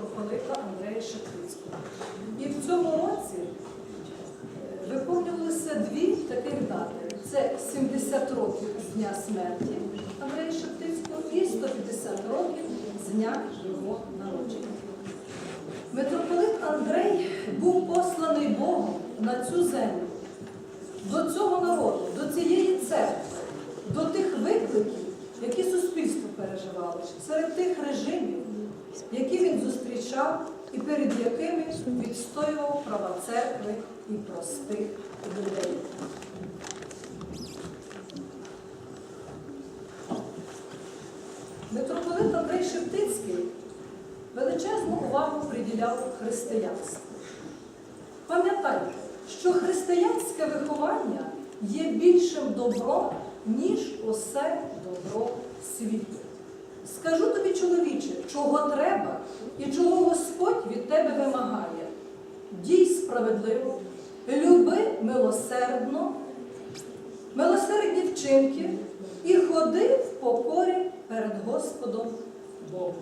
митрополита Андрея Шептицького. І в цьому році е, виповнювалися дві таких дати. Це 70 років з дня смерті Андрея Шептицького і 150 років з дня його народження. Митрополит Андрей був посланий Богом на цю землю, до цього народу, до цієї зустрічав і перед якими відстоював права церкви і простих людей. Митрополит Андрей Шептицький величезну увагу приділяв християнству. Пам'ятайте, що християнське виховання є більшим добром, ніж усе добро світу. Скажу тобі, чоловіче, чого треба і чого Господь від тебе вимагає. Дій справедливо, люби милосердно, милосердні вчинки і ходи в покорі перед Господом Богом.